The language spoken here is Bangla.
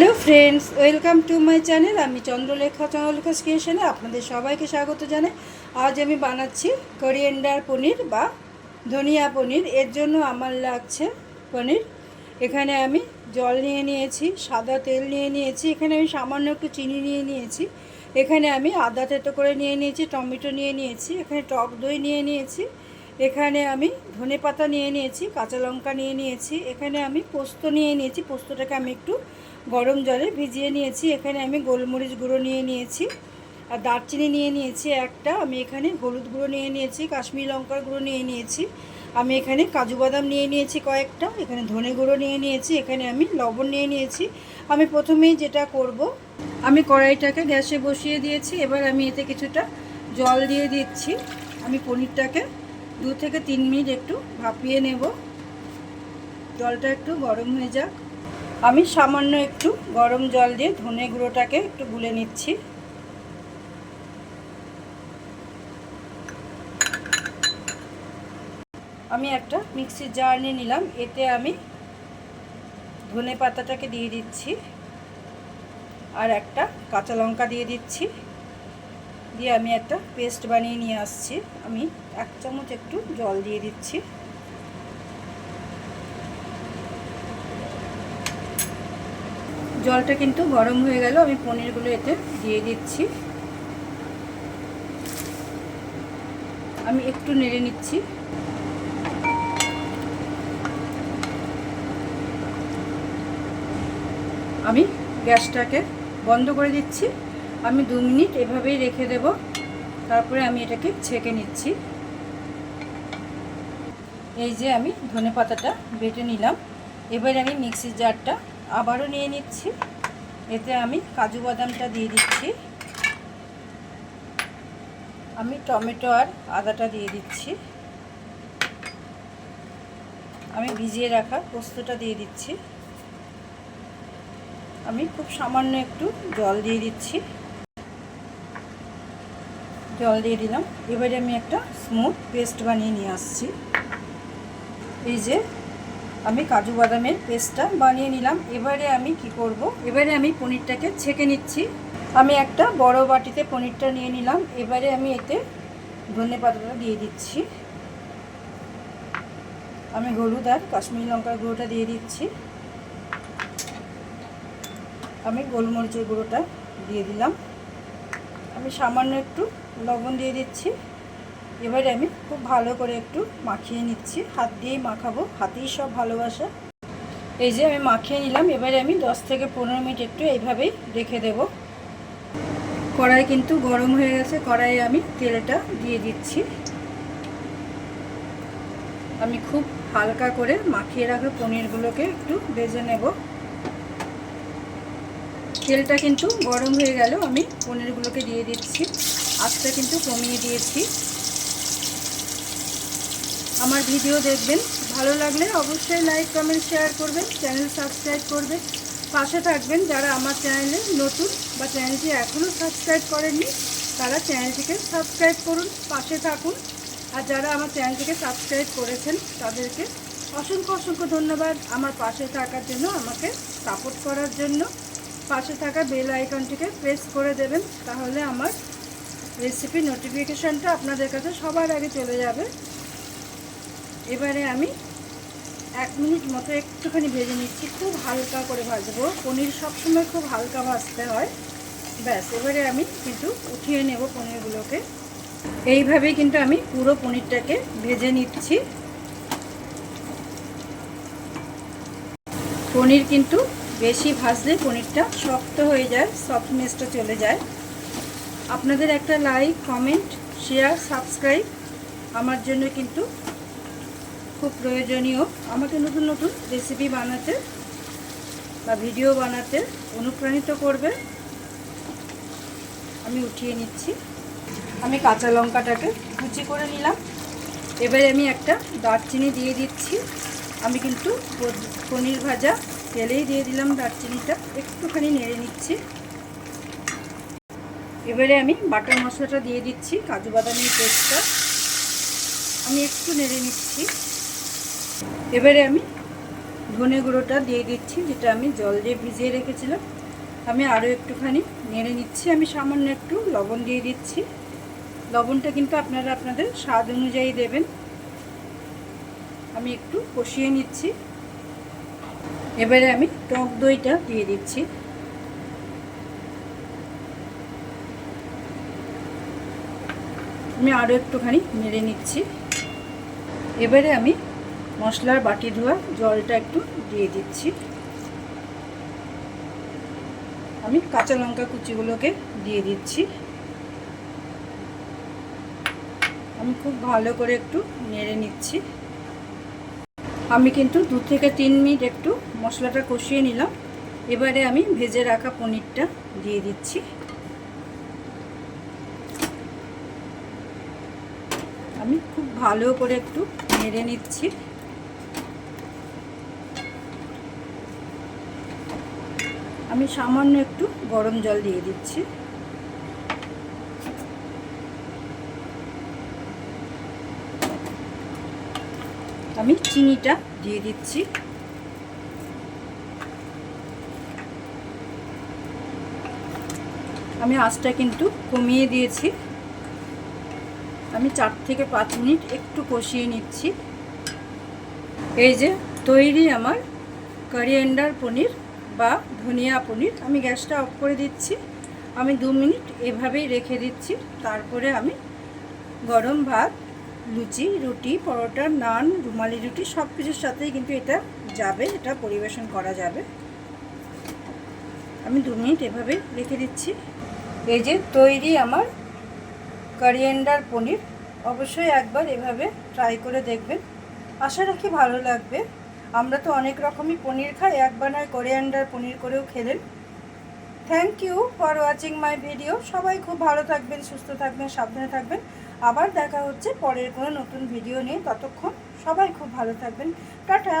Hello friends welcome to my channel আমি চন্দ্রলেখা চন্দ্রলেখা ক্রিয়েশনে আপনাদের সবাইকে স্বাগত জানাই। আজ আমি বানাচ্ছি করিয়েন্ডার পনির বা ধনিয়া পনির। এর জন্য আমার লাগছে পনির। এখানে আমি জল নিয়ে নিয়েছি, সাদা তেল নিয়ে নিয়েছি। এখানে আমি সামান্য একটু চিনি নিয়ে নিয়েছি। এখানে আমি আদা তেতো করে নিয়ে নিয়েছি, টমেটো নিয়ে নিয়েছি। এখানে টক দই নিয়ে নিয়েছি। এখানে আমি ধনে পাতা নিয়ে নিয়েছি, কাঁচা লঙ্কা নিয়ে নিয়েছি, এখানে আমি পোস্ত নিয়ে নিয়েছি, পোস্তটাকে আমি একটু গরম জলে ভিজিয়ে নিয়েছি, এখানে আমি গোলমরিচ গুঁড়ো নিয়ে নিয়েছি আর দারচিনি নিয়ে নিয়েছি একটা, আমি এখানে হলুদ গুঁড়ো নিয়ে নিয়েছি, কাশ্মীরি লঙ্কার গুঁড়ো নিয়ে নিয়েছি, আমি এখানে কাজু বাদাম নিয়ে নিয়েছি কয়েকটা, এখানে ধনে গুঁড়ো নিয়ে নিয়েছি, এখানে আমি লবণ নিয়ে নিয়েছি, আমি প্রথমেই যেটা করব, আমি কড়াইটাকে গ্যাসে বসিয়ে দিয়েছি, এবার আমি এতে কিছুটা জল দিয়ে দিচ্ছি, আমি পনিরটাকে দু থেকে তিন মিনিট একটু ভাপিয়ে নেব। জলটা একটু গরম হয়ে যাক। আমি সামান্য একটু গরম জল দিয়ে ধনে গুঁড়োটাকে একটু গুলে নিচ্ছি। আমি একটা মিক্সির জার নিয়ে নিলাম। এতে আমি ধনে পাতাটাকে দিয়ে দিচ্ছি। আর একটা কাঁচা লঙ্কা দিয়ে দিচ্ছি। দিয়ে আমি একটা পেস্ট বানিয়ে নিয়ে আসছি। আমি এক চামচ একটু জল দিয়ে দিচ্ছি। জলটা কিন্তু গরম হয়ে গেল, আমি পনিরগুলো এতে দিয়ে দিচ্ছি। আমি একটু নেড়ে নিচ্ছি। আমি গ্যাসটাকে বন্ধ করে দিচ্ছি। আমি দু মিনিট এভাবেই রেখে দেব। তারপরে আমি এটাকে ছেঁকে নিচ্ছি। এই যে আমি ধনে পাতাটা বেটে নিলাম। এবার আমি মিক্সির জারটা আবারও নিয়ে নিচ্ছি। এতে আমি কাজু বাদামটা দিয়ে দিচ্ছি। আমি টমেটো আর আদাটা দিয়ে দিচ্ছি। আমি ভিজিয়ে রাখা পোস্তটা দিয়ে দিচ্ছি। আমি খুব সামান্য একটু জল দিয়ে দিচ্ছি। জল দিয়ে দিলাম। এবারে আমি একটা স্মুথ পেস্ট বানিয়ে নিয়ে আসছি। এই যে আমি কাজু বাদামের পেস্টটা বানিয়ে নিলাম। এবারে আমি কি করব? এবারে আমি পনিরটাকে ছেঁকে নিচ্ছি। আমি একটা বড় বাটিতে পনিরটা নিয়ে নিলাম। এবারে আমি এতে ধনে পাতাটা দিয়ে দিচ্ছি। আমি হলুদ আর কাশ্মীরি লঙ্কার গুঁড়োটা দিয়ে দিচ্ছি। আমি গোলমরিচের গুঁড়োটা দিয়ে দিলাম। আমি সামান্য একটু লবণ দিয়ে দিচ্ছি। এবারে আমি খুব ভালো করে একটু মাখিয়ে নিচ্ছি। হাত দিয়েই মাখাবো, হাতেই সব ভালোবাসা। এই যে আমি মাখিয়ে নিলাম, এবারে আমি 10 থেকে পনেরো মিনিট একটু এইভাবেই রেখে দেব। কড়াই কিন্তু গরম হয়ে গেছে, কড়াইয়ে আমি তেলটা দিয়ে দিচ্ছি। আমি খুব হালকা করে মাখিয়ে রাখা পনিরগুলোকে একটু ভেজে নেব। তেলটা কিন্তু গরম হয়ে গেল আমি পনিরগুলোকে দিয়ে দিচ্ছি। আস্তে কিন্তু কমিয়ে দিয়েছি। আমার ভিডিও দেখবেন, ভালো লাগলে অবশ্যই লাইক, কমেন্ট, শেয়ার করবেন, চ্যানেল সাবস্ক্রাইব করবেন। পাশে থাকবেন যারা আমার চ্যানেলে নতুন বা চ্যানেলটি এখনও সাবস্ক্রাইব করেননি, তারা চ্যানেলটিকে সাবস্ক্রাইব করুন, পাশে থাকুন। আর যারা আমার চ্যানেলটিকে সাবস্ক্রাইব করেছেন, তাদেরকে অসংখ্য অসংখ্য ধন্যবাদ। আমার পাশে থাকার জন্য, আমাকে সাপোর্ট করার জন্য। পাশে থাকা বেল আইকনটিকে প্রেস করে দেবেন, তাহলে আমার রেসিপি নোটিফিকেশানটা আপনাদের কাছে সবার আগে চলে যাবে। এবারে আমি এক মিনিট মতো একটুখানি ভেজে নিচ্ছি, খুব হালকা করে ভাজবো। পনির সবসময় খুব হালকা ভাজতে হয়। ব্যাস, এবারে আমি কিন্তু উঠিয়ে নেব পনিরগুলোকে। এইভাবেই কিন্তু আমি পুরো পনিরটাকে ভেজে নিচ্ছি। পনির কিন্তু বেশি ভাজলে পনিরটা শক্ত হয়ে যায় সফটনেসটা চলে যায়। আপনাদের একটা লাইক কমেন্ট শেয়ার সাবস্ক্রাইব আমার জন্য কিন্তু খুব প্রয়োজনীয়। আমাকে নতুন নতুন রেসিপি বানাতে বা ভিডিও বানাতে অনুপ্রাণিত করবে। আমি উঠিয়ে নিচ্ছি। আমি কাঁচা লঙ্কাটাকে কুচি করে নিলাম। এবারে আমি একটা দারচিনি দিয়ে দিচ্ছি। আমি কিন্তু পনির ভাজা তেলেই দিয়ে দিলাম দারচিনিটা। একটুখানি নেড়ে নিচ্ছি। এবারে আমি বাটার মশলাটা দিয়ে দিচ্ছি, কাজু বাদামের পেস্টটা। আমি একটু নেড়ে নিচ্ছি। এবারে আমি ধনে গুঁড়োটা দিয়ে দিচ্ছি, যেটা আমি জল দিয়ে ভিজিয়ে রেখেছিলাম। আমি আরও একটুখানি নেড়ে নিচ্ছি। আমি সামান্য একটু লবণ দিয়ে দিচ্ছি। লবণটা কিন্তু আপনারা আপনাদের স্বাদ অনুযায়ী দেবেন। আমি একটু কষিয়ে নিচ্ছি। এবারে আমি টক দইটা দিয়ে দিচ্ছি। আমি আরও একটুখানি নেড়ে নিচ্ছি। এবারে আমি মশলার বাটি ধোয়া জলটা একটু দিয়ে দিচ্ছি। আমি কাঁচা লঙ্কা কুচিগুলোকে দিয়ে দিচ্ছি। আমি খুব ভালো করে একটু নেড়ে নিচ্ছি। আমি কিন্তু দু থেকে তিন মিনিট একটু মশলাটা কষিয়ে নিলাম। এবারে আমি ভেজে রাখা পনিরটা দিয়ে দিচ্ছি। আমি খুব ভালো করে একটু নেড়ে নিচ্ছি। আমি সামান্য একটু গরম জল দিয়ে দিচ্ছি। আমি চিনিটা দিয়ে দিচ্ছি। আমি আঁচটা কিন্তু কমিয়ে দিয়েছি। আমি চার থেকে পাঁচ মিনিট একটু কষিয়ে নিচ্ছি। এই যে তৈরি আমার করিয়েন্ডার পনির বা ধনিয়া পনির। আমি গ্যাসটা অফ করে দিচ্ছি। আমি দু মিনিট এভাবেই রেখে দিচ্ছি। তারপরে আমি গরম ভাত, লুচি, রুটি, পরোটা, নান, রুমালি রুটি সব কিছুর সাথেই কিন্তু এটা যাবে, এটা পরিবেশন করা যাবে। আমি দু মিনিট এভাবে রেখে দিচ্ছি। এই যে তৈরি আমার কারিয়েন্ডার পনির অবশ্যই একবার এভাবে ট্রাই করে দেখবেন। আশা রাখি ভালো লাগবে। আমরা তো অনেক রকমই পনির খাই একবার নয় কোরিয়ান্ডার পনির করেও খেলেন। Thank you for watching my video সবাই খুব ভালো থাকবেন, সুস্থ থাকবেন, সাবধানে থাকবেন। আবার দেখা হচ্ছে পরের কোনো নতুন ভিডিও নিয়ে। ততক্ষণ সবাই খুব ভালো থাকবেন। টাটা!